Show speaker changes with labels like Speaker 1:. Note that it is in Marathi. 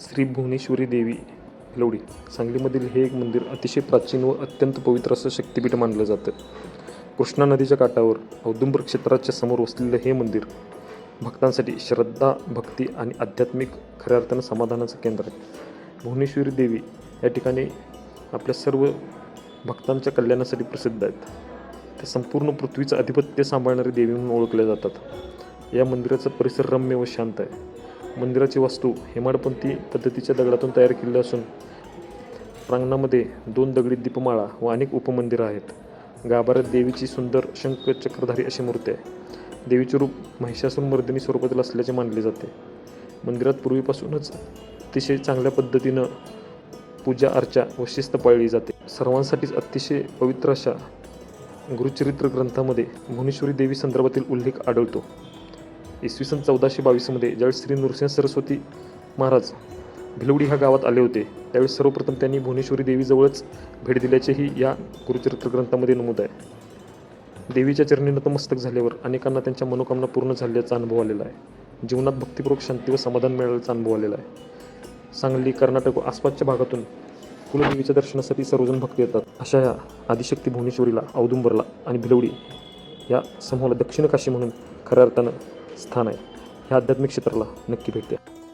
Speaker 1: श्री भुवनेश्वरी देवी लवडी सांगलीमधील हे एक मंदिर अतिशय प्राचीन व अत्यंत पवित्र असं शक्तिपीठ मानलं जातं. कृष्णा नदीच्या काठावर औदुंबर क्षेत्राच्या समोर वसलेलं हे मंदिर भक्तांसाठी श्रद्धा भक्ती आणि आध्यात्मिक खऱ्या अर्थानं समाधानाचं केंद्र आहे. भुवनेश्वरी देवी या ठिकाणी आपल्या सर्व भक्तांच्या कल्याणासाठी प्रसिद्ध आहेत. ते संपूर्ण पृथ्वीचं आधिपत्य सांभाळणारी देवी म्हणून ओळखल्या जातात. या मंदिराचा परिसर रम्य व शांत आहे. मंदिराची वास्तू हेमाडपंथी पद्धतीच्या दगडातून तयार केलेली असून प्रांगणामध्ये दोन दगडी दीपमाळा व अनेक उपमंदिरं आहेत. गाभाऱ्यात देवीची सुंदर शंख चक्रधारी अशी मूर्ती आहे. देवीचे रूप महिषासून मर्दिनी स्वरूपातील असल्याचे मानले जाते. मंदिरात पूर्वीपासूनच अतिशय चांगल्या पद्धतीनं पूजा अर्चा व शिस्त पाळली जाते. सर्वांसाठीच अतिशय पवित्र अशा गुरुचरित्र ग्रंथामध्ये भुवनेश्वरी देवी संदर्भातील उल्लेख आढळतो. इसवी सन चौदाशे बावीसमध्ये ज्यावेळी श्री नृसिंह सरस्वती महाराज भिलवडी ह्या गावात आले होते त्यावेळी सर्वप्रथम त्यांनी भुवनेश्वरी देवीजवळच भेट दिल्याचेही या गुरुचरित्र ग्रंथामध्ये नमूद आहे. देवीच्या चरणी नतमस्तक झाल्यावर अनेकांना त्यांच्या मनोकामना पूर्ण झाल्याचा अनुभव आलेला आहे. जीवनात भक्तिपूर्वक शांती व समाधान मिळाल्याचा अनुभव आलेला आहे. सांगली कर्नाटक व आसपासच्या भागातून कुलदेवीच्या दर्शनासाठी सर्वजण भक्त येतात. अशा या आदिशक्ती भुवनेश्वरीला औदुंबरला आणि भिलवडी या समूहाला दक्षिण काशी म्हणून खऱ्या अर्थानं स्थान आहे. ह्या आध्यात्मिक क्षेत्राला नक्की भेट द्या.